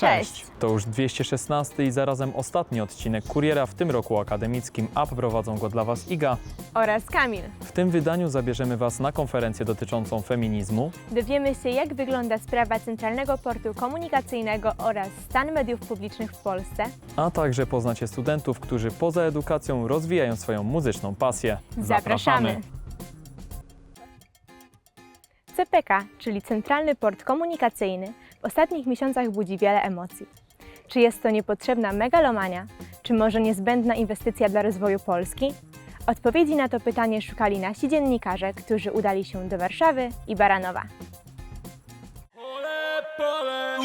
Cześć. To już 216 i zarazem ostatni odcinek Kuriera w tym roku akademickim, a prowadzą go dla Was Iga. oraz Kamil. W tym wydaniu zabierzemy Was na konferencję dotyczącą feminizmu, Dowiemy się, jak wygląda sprawa Centralnego Portu Komunikacyjnego oraz stan mediów publicznych w Polsce. a także poznacie studentów, którzy poza edukacją rozwijają swoją muzyczną pasję. Zapraszamy! CPK, czyli Centralny Port Komunikacyjny, w ostatnich miesiącach budzi wiele emocji. Czy jest to niepotrzebna megalomania, czy może niezbędna inwestycja dla rozwoju Polski? Odpowiedzi na to pytanie szukali nasi dziennikarze, którzy udali się do Warszawy i Baranowa. Pole, pole,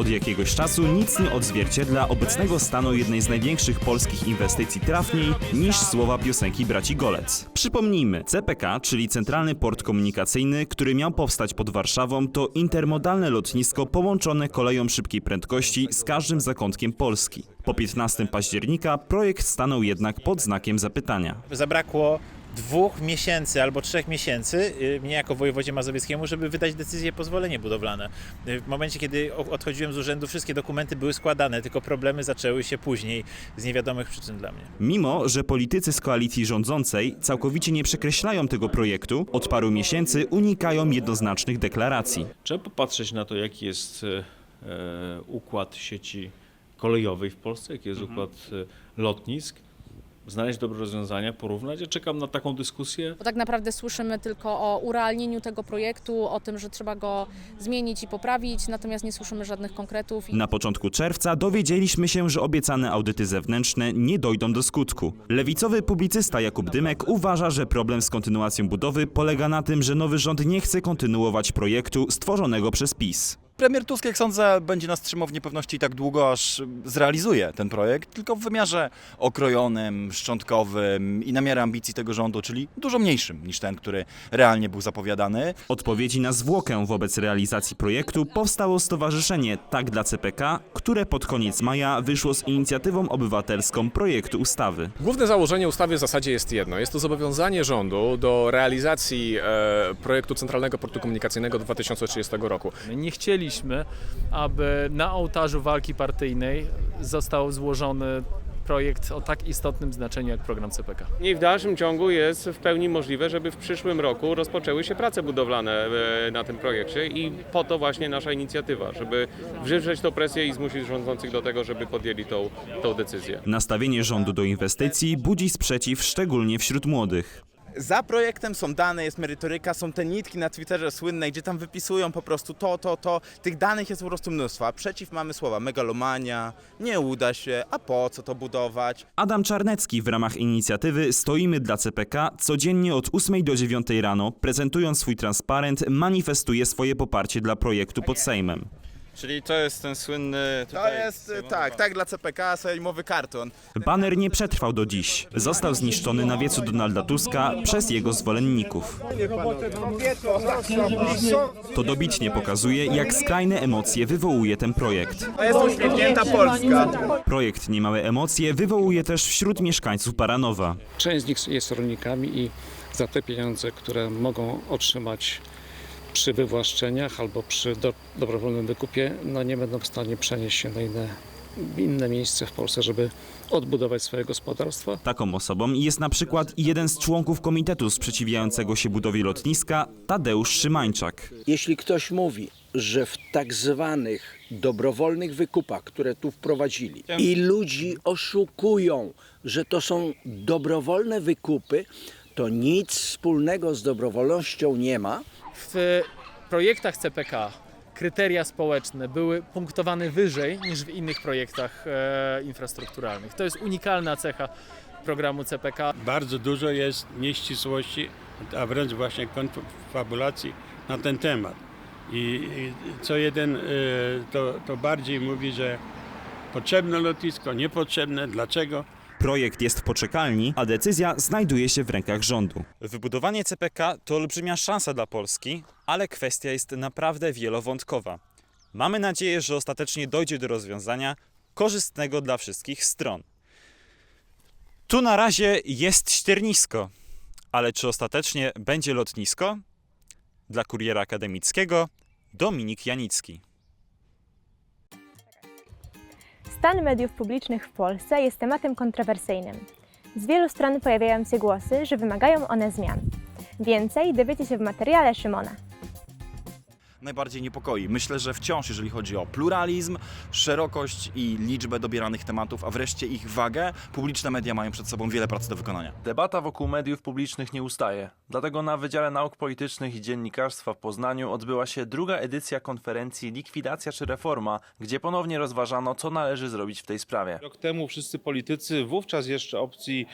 Od jakiegoś czasu nic nie odzwierciedla obecnego stanu jednej z największych polskich inwestycji trafniej niż słowa piosenki braci Golec. Przypomnijmy, CPK, czyli Centralny Port Komunikacyjny, który miał powstać pod Warszawą, to intermodalne lotnisko połączone koleją szybkiej prędkości z każdym zakątkiem Polski. Po 15 października projekt stanął jednak pod znakiem zapytania. zabrakło dwóch miesięcy albo trzech miesięcy y, mnie jako wojewodzie mazowieckiemu, żeby wydać decyzję pozwolenie budowlane. Y, W momencie, kiedy odchodziłem z urzędu, wszystkie dokumenty były składane, tylko problemy zaczęły się później z niewiadomych przyczyn dla mnie. Mimo, że politycy z koalicji rządzącej całkowicie nie przekreślają tego projektu, od paru miesięcy unikają jednoznacznych deklaracji. Trzeba popatrzeć na to, jaki jest e, e, układ sieci kolejowej w Polsce, jaki jest układ e, lotnisk, znaleźć dobre rozwiązania, porównać. Ja czekam na taką dyskusję. Bo tak naprawdę słyszymy tylko o urealnieniu tego projektu, o tym, że trzeba go zmienić i poprawić, natomiast nie słyszymy żadnych konkretów. I Na początku czerwca dowiedzieliśmy się, że obiecane audyty zewnętrzne nie dojdą do skutku. Lewicowy publicysta Jakub Dymek uważa, że problem z kontynuacją budowy polega na tym, że nowy rząd nie chce kontynuować projektu stworzonego przez PiS. Premier Tusk, jak sądzę, będzie nas trzymał w niepewności tak długo, aż zrealizuje ten projekt, tylko w wymiarze okrojonym, szczątkowym i na miarę ambicji tego rządu, czyli dużo mniejszym niż ten, który realnie był zapowiadany. Odpowiedzi na zwłokę wobec realizacji projektu powstało stowarzyszenie Tak dla CPK, które pod koniec maja wyszło z inicjatywą obywatelską projektu ustawy. Główne założenie ustawy w zasadzie jest jedno. Jest to zobowiązanie rządu do realizacji e, projektu Centralnego Portu Komunikacyjnego do 2030 roku. Nie chcieliśmy, aby na ołtarzu walki partyjnej został złożony projekt o tak istotnym znaczeniu jak program CPK. I w dalszym ciągu jest w pełni możliwe, żeby w przyszłym roku rozpoczęły się prace budowlane e, na tym projekcie i po to właśnie nasza inicjatywa, żeby wywrzeć tą presję i zmusić rządzących do tego, żeby podjęli tą, tą decyzję. Nastawienie rządu do inwestycji budzi sprzeciw szczególnie wśród młodych. Za projektem są dane, jest merytoryka, są te nitki na Twitterze słynnej, gdzie tam wypisują po prostu to, to, to. Tych danych jest po prostu mnóstwo, a przeciw mamy słowa megalomania, nie uda się, a po co to budować? Adam Czarnecki w ramach inicjatywy Stoimy dla CPK codziennie od 8 do 9 rano, prezentując swój transparent, manifestuje swoje poparcie dla projektu pod Sejmem. Czyli to jest ten słynny... To jest, tak, tak dla CPK, sejmowy karton. Baner nie przetrwał do dziś. Został zniszczony na wiecu Donalda Tuska przez jego zwolenników. To dobitnie pokazuje, jak skrajne emocje wywołuje ten projekt. To jest uśmiechnięta Polska. Projekt Niemałe Emocje wywołuje też wśród mieszkańców Baranowa. Część z nich jest rolnikami i za te pieniądze, które mogą otrzymać przy wywłaszczeniach albo przy do, dobrowolnym wykupie, no nie będą w stanie przenieść się na inne, inne miejsce w Polsce, żeby odbudować swoje gospodarstwa. Taką osobą jest na przykład jeden z członków komitetu sprzeciwiającego się budowie lotniska, Tadeusz Szymańczak. Jeśli ktoś mówi, że w tak zwanych dobrowolnych wykupach, które tu wprowadzili, i ludzi oszukują, że to są dobrowolne wykupy, to nic wspólnego z dobrowolnością nie ma. W projektach CPK kryteria społeczne były punktowane wyżej niż w innych projektach e, infrastrukturalnych. To jest unikalna cecha programu CPK. Bardzo dużo jest nieścisłości, a wręcz właśnie konfabulacji na ten temat. I, co jeden y, to, to bardziej mówi, że potrzebne lotnisko, niepotrzebne, dlaczego? Projekt jest w poczekalni, a decyzja znajduje się w rękach rządu. Wybudowanie CPK to olbrzymia szansa dla Polski, ale kwestia jest naprawdę wielowątkowa. Mamy nadzieję, że ostatecznie dojdzie do rozwiązania korzystnego dla wszystkich stron. Tu na razie jest ściernisko, ale czy ostatecznie będzie lotnisko? Dla Kuriera Akademickiego Dominik Janicki. Stan mediów publicznych w Polsce jest tematem kontrowersyjnym. Z wielu stron pojawiają się głosy, że wymagają one zmian. Więcej dowiecie się w materiale Szymona. najbardziej niepokoi. Myślę, że wciąż, jeżeli chodzi o pluralizm, szerokość i liczbę dobieranych tematów, a wreszcie ich wagę, publiczne media mają przed sobą wiele pracy do wykonania. Debata wokół mediów publicznych nie ustaje. Dlatego na Wydziale Nauk Politycznych i Dziennikarstwa w Poznaniu odbyła się druga edycja konferencji Likwidacja czy Reforma, gdzie ponownie rozważano, co należy zrobić w tej sprawie. Rok temu wszyscy politycy, wówczas jeszcze opcji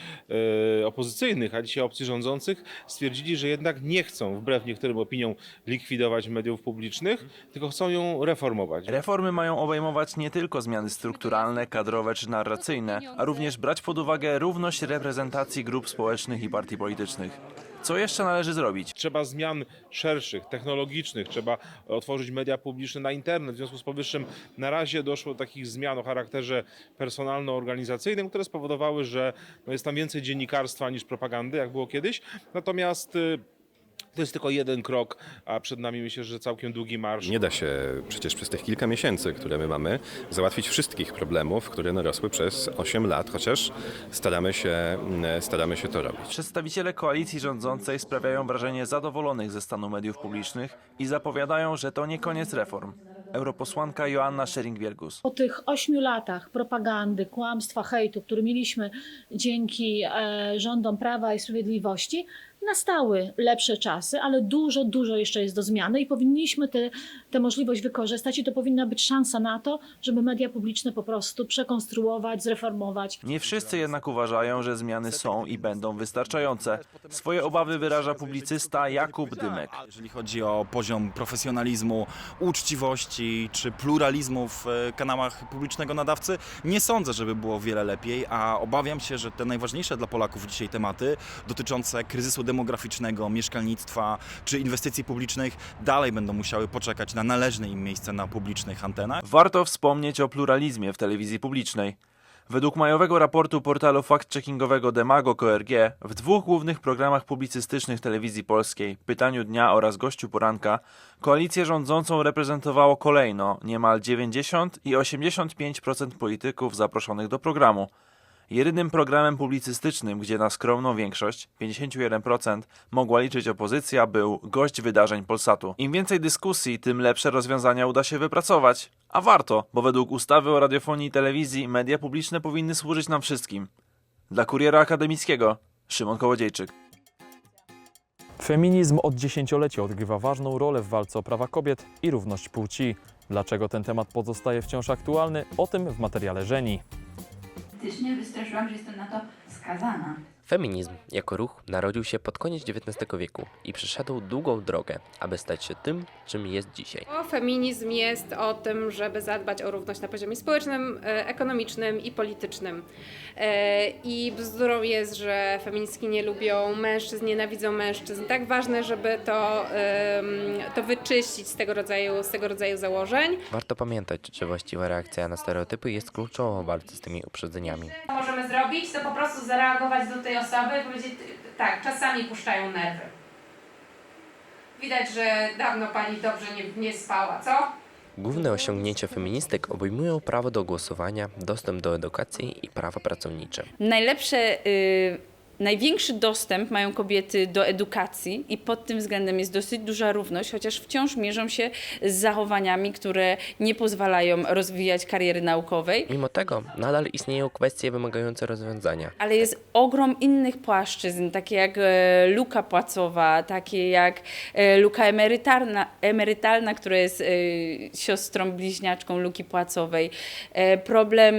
e, opozycyjnych, a dzisiaj opcji rządzących, stwierdzili, że jednak nie chcą, wbrew niektórym opiniom, likwidować mediów publicznych, tylko chcą ją reformować. Reformy mają obejmować nie tylko zmiany strukturalne, kadrowe czy narracyjne, a również brać pod uwagę równość reprezentacji grup społecznych i partii politycznych. Co jeszcze należy zrobić? Trzeba zmian szerszych, technologicznych, trzeba otworzyć media publiczne na internet. W związku z powyższym na razie doszło do takich zmian o charakterze personalno-organizacyjnym, które spowodowały, że no, jest tam więcej dziennikarstwa niż propagandy, jak było kiedyś. Natomiast y, to jest tylko jeden krok, a przed nami myślę, że całkiem długi marsz. Nie da się przecież przez tych kilka miesięcy, które my mamy, załatwić wszystkich problemów, które narosły przez 8 lat, chociaż staramy się, mm, staramy się to robić. Przedstawiciele koalicji rządzącej sprawiają wrażenie zadowolonych ze stanu mediów publicznych i zapowiadają, że to nie koniec reform. Europosłanka Joanna Schering-Wielgus. Po tych ośmiu latach propagandy, kłamstwa, hejtu, który mieliśmy dzięki e, rządom Prawa i Sprawiedliwości, nastały lepsze czasy, ale dużo, dużo jeszcze jest do zmiany i powinniśmy tę możliwość wykorzystać i to powinna być szansa na to, żeby media publiczne po prostu przekonstruować, zreformować. Nie wszyscy jednak uważają, że zmiany są i będą wystarczające. Swoje obawy wyraża publicysta Jakub Dymek. Jeżeli chodzi o poziom profesjonalizmu, uczciwości czy pluralizmu w e, kanałach publicznego nadawcy, nie sądzę, żeby było wiele lepiej, a obawiam się, że te najważniejsze dla Polaków dzisiaj tematy dotyczące kryzysu demograficznego, mieszkalnictwa czy inwestycji publicznych dalej będą musiały poczekać na należne im miejsce na publicznych antenach. Warto wspomnieć o pluralizmie w telewizji publicznej. Według majowego raportu portalu fact-checkingowego Demago.org w dwóch głównych programach publicystycznych telewizji polskiej, Pytaniu Dnia oraz Gościu Poranka, koalicję rządzącą reprezentowało kolejno niemal 90 i 85% polityków zaproszonych do programu. Jedynym programem publicystycznym, gdzie na skromną większość, 51%, mogła liczyć opozycja, był gość wydarzeń Polsatu. Im więcej dyskusji, tym lepsze rozwiązania uda się wypracować. A warto, bo według ustawy o radiofonii i telewizji media publiczne powinny służyć nam wszystkim. Dla Kuriera Akademickiego, Szymon Kołodziejczyk. Feminizm od dziesięcioleci odgrywa ważną rolę w walce o prawa kobiet i równość płci. Dlaczego ten temat pozostaje wciąż aktualny? O tym w materiale Żeni. Faktycznie wystraszyłam, że jestem na to skazana. Feminizm jako ruch narodził się pod koniec XIX wieku i przeszedł długą drogę, aby stać się tym, czym jest dzisiaj. O, feminizm jest o tym, żeby zadbać o równość na poziomie społecznym, e, ekonomicznym i politycznym. E, I bzdurą jest, że feministki nie lubią mężczyzn, nienawidzą mężczyzn. Tak ważne, żeby to, to wyczyścić z tego, rodzaju, z tego rodzaju założeń. Warto pamiętać, że właściwa reakcja na stereotypy jest kluczową w walce z tymi uprzedzeniami. Co możemy zrobić, to po prostu zareagować do tej osoby i powiedzieć, tak, czasami puszczają nerwy. Widać, że dawno pani dobrze nie, nie spała, co? Główne osiągnięcia feministek obejmują prawo do głosowania, dostęp do edukacji i prawa pracownicze. Najlepsze, y, największy dostęp mają kobiety do edukacji i pod tym względem jest dosyć duża równość, chociaż wciąż mierzą się z zachowaniami, które nie pozwalają rozwijać kariery naukowej. Mimo tego nadal istnieją kwestie wymagające rozwiązania. Ale jest ogrom innych płaszczyzn, takie jak e, luka płacowa, takie jak e, luka emerytalna, emerytalna która jest e, siostrą bliźniaczką luki płacowej. Problem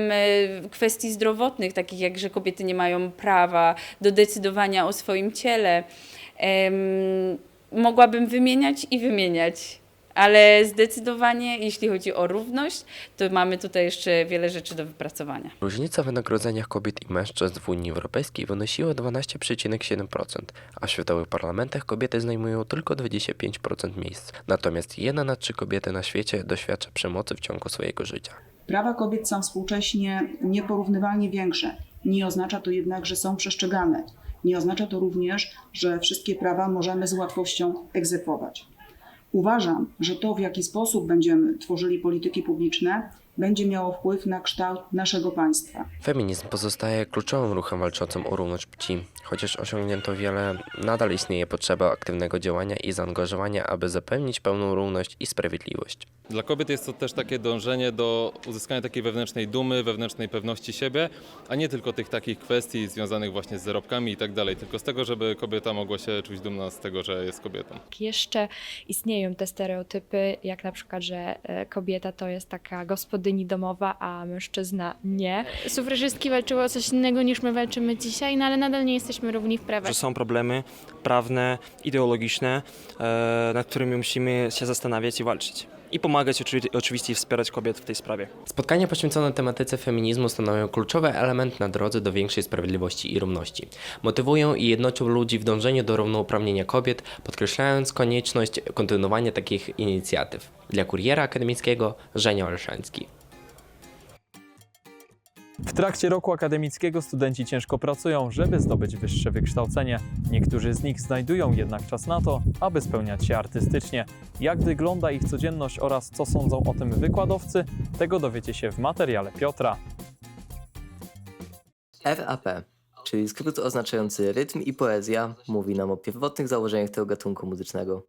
kwestii zdrowotnych, takich jak, że kobiety nie mają prawa do decydowania o swoim ciele. Mogłabym wymieniać i wymieniać. Ale zdecydowanie, jeśli chodzi o równość, to mamy tutaj jeszcze wiele rzeczy do wypracowania. Różnica w wynagrodzeniach kobiet i mężczyzn w Unii Europejskiej wynosiła 12,7%, a w światowych parlamentach kobiety zajmują tylko 25% miejsc. Natomiast jedna na trzy kobiety na świecie doświadcza przemocy w ciągu swojego życia. Prawa kobiet są współcześnie nieporównywalnie większe. Nie oznacza to jednak, że są przestrzegane. Nie oznacza to również, że wszystkie prawa możemy z łatwością egzekwować. Uważam, że to, w jaki sposób będziemy tworzyli polityki publiczne, będzie miało wpływ na kształt naszego państwa. Feminizm pozostaje kluczowym ruchem walczącym o równość płci. Chociaż osiągnięto wiele, nadal istnieje potrzeba aktywnego działania i zaangażowania, aby zapewnić pełną równość i sprawiedliwość. Dla kobiet jest to też takie dążenie do uzyskania takiej wewnętrznej dumy, wewnętrznej pewności siebie, a nie tylko tych takich kwestii związanych właśnie z zarobkami i tak dalej, tylko z tego, żeby kobieta mogła się czuć dumna z tego, że jest kobietą. Jeszcze istnieją te stereotypy, jak na przykład, że e, kobieta to jest taka gospodyni domowa, a mężczyzna nie. Sufrażystki walczyły o coś innego niż my walczymy dzisiaj, no ale nadal nie jesteśmy równi w prawach. że są problemy prawne, ideologiczne, e, nad którymi musimy się zastanawiać i walczyć. I pomagać oczywi- oczywiście i wspierać kobiet w tej sprawie. Spotkania poświęcone tematyce feminizmu stanowią kluczowy element na drodze do większej sprawiedliwości i równości. Motywują i jednoczą ludzi w dążeniu do równouprawnienia kobiet, podkreślając konieczność kontynuowania takich inicjatyw. Dla kuriera akademickiego Żenia Olszański. W trakcie roku akademickiego studenci ciężko pracują, żeby zdobyć wyższe wykształcenie. Niektórzy z nich znajdują jednak czas na to, aby spełniać się artystycznie. Jak wygląda ich codzienność oraz co sądzą o tym wykładowcy, tego dowiecie się w materiale Piotra. RAP, czyli skrót oznaczający rytm i poezja, mówi nam o pierwotnych założeniach tego gatunku muzycznego.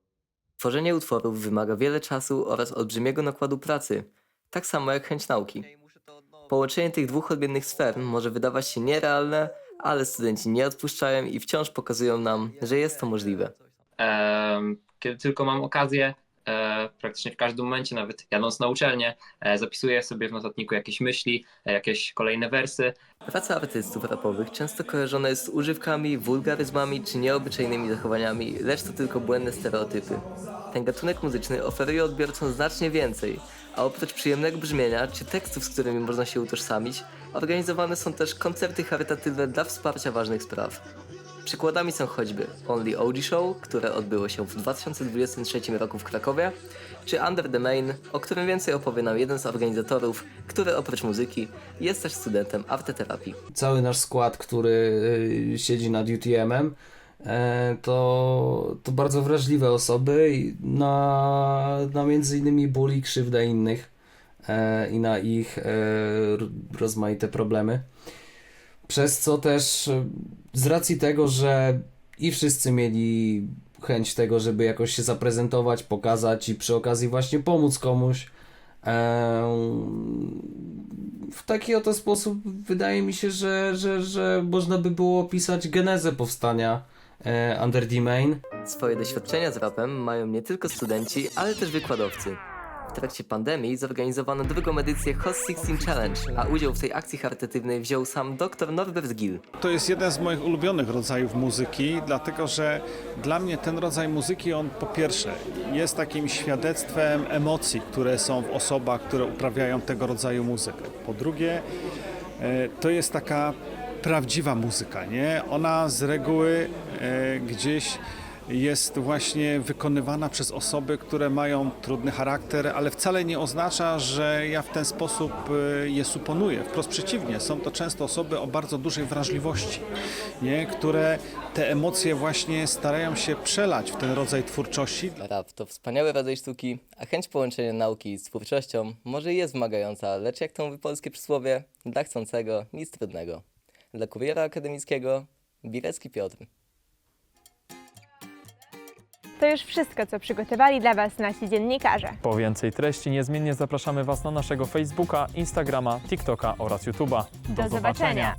Tworzenie utworów wymaga wiele czasu oraz olbrzymiego nakładu pracy, tak samo jak chęć nauki. Połączenie tych dwóch odmiennych sfer może wydawać się nierealne, ale studenci nie odpuszczają i wciąż pokazują nam, że jest to możliwe. Kiedy tylko mam okazję, e, praktycznie w każdym momencie, nawet jadąc na uczelnię, e, zapisuję sobie w notatniku jakieś myśli, e, jakieś kolejne wersy. Praca artystów rapowych często kojarzona jest z używkami, wulgaryzmami czy nieobyczajnymi zachowaniami, lecz to tylko błędne stereotypy. Ten gatunek muzyczny oferuje odbiorcom znacznie więcej, a oprócz przyjemnego brzmienia czy tekstów, z którymi można się utożsamić, organizowane są też koncerty charytatywne dla wsparcia ważnych spraw. Przykładami są choćby Only OG Show, które odbyło się w 2023 roku w Krakowie, czy Under the Main, o którym więcej opowie nam jeden z organizatorów, który oprócz muzyki jest też studentem arteterapii. cały nasz skład, który y, siedzi nad UTM-em, to, to bardzo wrażliwe osoby na, na między innymi ból i krzywdę innych e, i na ich e, rozmaite problemy. Przez co też e, z racji tego, że i wszyscy mieli chęć tego, żeby jakoś się zaprezentować, pokazać i przy okazji właśnie pomóc komuś, w taki oto sposób wydaje mi się, że, że, że można by było opisać genezę powstania e, Under the Main. Swoje doświadczenia z rapem mają nie tylko studenci, ale też wykładowcy. W trakcie pandemii zorganizowano drugą edycję Host 16 Challenge, a udział w tej akcji charytatywnej wziął sam dr Norbert Gill. To jest jeden z moich ulubionych rodzajów muzyki, dlatego że dla mnie ten rodzaj muzyki, on po pierwsze jest takim świadectwem emocji, które są w osobach, które uprawiają tego rodzaju muzykę. Po drugie, e, to jest taka prawdziwa muzyka, nie? Ona z reguły e, gdzieś jest właśnie wykonywana przez osoby, które mają trudny charakter, ale wcale nie oznacza, że ja w ten sposób e, je suponuję. Wprost przeciwnie, są to często osoby o bardzo dużej wrażliwości, nie? które te emocje właśnie starają się przelać w ten rodzaj twórczości. Rap to wspaniały rodzaj sztuki, a chęć połączenia nauki z twórczością może jest wymagająca, lecz jak to mówi polskie przysłowie, dla chcącego nic trudnego. Dla kuriera akademickiego Bilecki Piotr. To już wszystko, co przygotowali dla Was nasi dziennikarze. Po więcej treści niezmiennie zapraszamy Was na naszego Facebooka, Instagrama, TikToka oraz YouTube'a. Do zobaczenia.